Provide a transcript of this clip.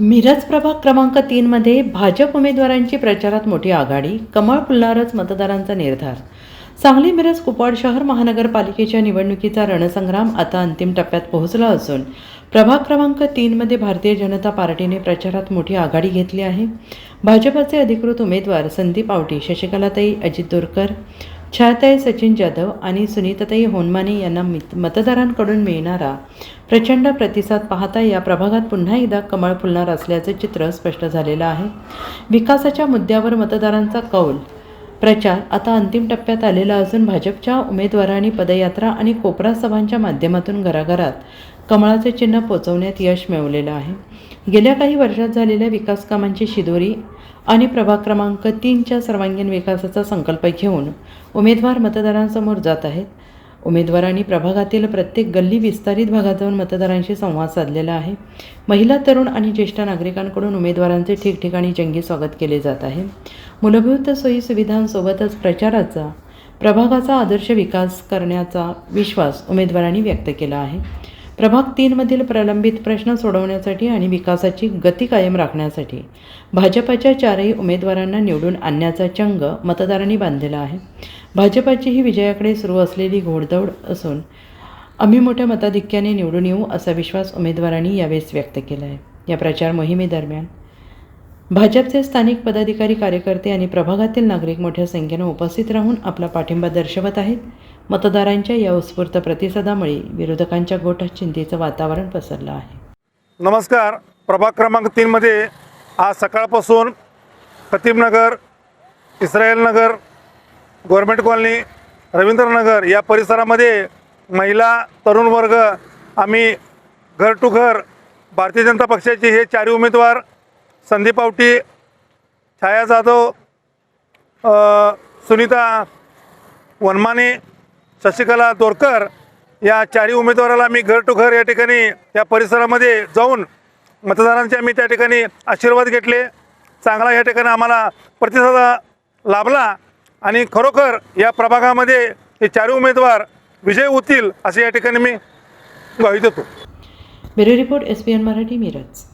मिरज प्रभाग क्रमांक तीनमध्ये भाजप उमेदवारांची प्रचारात मोठी आघाडी कमळ फुलणारच मतदारांचा निर्धार. सांगली मिरज कुपवाड शहर महानगरपालिकेच्या निवडणुकीचा रणसंग्राम आता अंतिम टप्प्यात पोहोचला असून प्रभाग क्रमांक तीनमध्ये भारतीय जनता पार्टीने प्रचारात मोठी आघाडी घेतली आहे. भाजपाचे अधिकृत उमेदवार संदीप आवटी शशिकलाताई अजित दोरकर छायाताई सचिन जाधव आणि सुनीताताई होनमाने यांना मित मतदारांकडून मिळणारा प्रचंड प्रतिसाद पाहता या प्रभागात पुन्हा एकदा कमळ फुलणार असल्याचे चित्र स्पष्ट झालेलं आहे. विकासाच्या मुद्द्यावर मतदारांचा कौल. प्रचार आता अंतिम टप्प्यात आलेला असून भाजपच्या उमेदवारांनी पदयात्रा आणि कोपरा सभांच्या माध्यमातून घराघरात कमळाचे चिन्ह पोचवण्यात यश मिळवलेलं आहे. गेल्या काही वर्षात झालेल्या विकास कामांची शिदोरी आणि प्रभाग क्रमांक तीनच्या सर्वांगीण विकासाचा संकल्प घेऊन उमेदवार मतदारांसमोर जात आहेत. उमेदवारांनी प्रभागातील प्रत्येक गल्ली विस्तारित भागात जाऊन मतदारांशी संवाद साधलेला आहे. महिला तरुण आणि ज्येष्ठ नागरिकांकडून उमेदवारांचे ठिकठिकाणी जंगी स्वागत केले जात आहे. मूलभूत सोयी सुविधांसोबतच प्रचाराचा प्रभागाचा आदर्श विकास करण्याचा विश्वास उमेदवारांनी व्यक्त केला आहे. प्रभाग तीनमधील प्रलंबित प्रश्न सोडवण्यासाठी आणि विकासाची गती कायम राखण्यासाठी भाजपाच्या चारही उमेदवारांना निवडून आणण्याचा चंग मतदारांनी बांधलेला आहे. भाजपाची ही विजयाकडे सुरू असलेली घोडदौड असून आम्ही मोठ्या मताधिक्याने निवडून येऊ असा विश्वास उमेदवारांनी यावेळेस व्यक्त केला आहे. या प्रचार मोहिमेदरम्यान भाजपचे स्थानिक पदाधिकारी कार्यकर्ते आणि प्रभागातील नागरिक मोठ्या संख्येनं उपस्थित राहून आपला पाठिंबा दर्शवत आहेत. मतदारांच्या या उत्स्फूर्त प्रतिसादामुळे विरोधकांच्या गोठात चिंतेचं वातावरण पसरलं आहे. नमस्कार. प्रभाग क्रमांक तीनमध्ये आज सकाळपासून खतीबनगर इस्रायलनगर गव्हर्मेंट कॉलनी रवींद्रनगर या परिसरामध्ये महिला तरुण वर्ग आम्ही घर टू घर भारतीय जनता पक्षाचे हे चारही उमेदवार संदीप आवटी छाया जाधव सुनीता वनमाने शशिकला दोरकर या चारही उमेदवाराला आम्ही घर टू घर या ठिकाणी या परिसरामध्ये जाऊन मतदारांचे आम्ही त्या ठिकाणी आशीर्वाद घेतले. चांगला या ठिकाणी आम्हाला प्रतिसाद लाभला आणि खरोखर या प्रभागामध्ये हे चारही उमेदवार विजय होतील असे या ठिकाणी मी ग्वाही देतो bureau report S P N Marathi Miraj.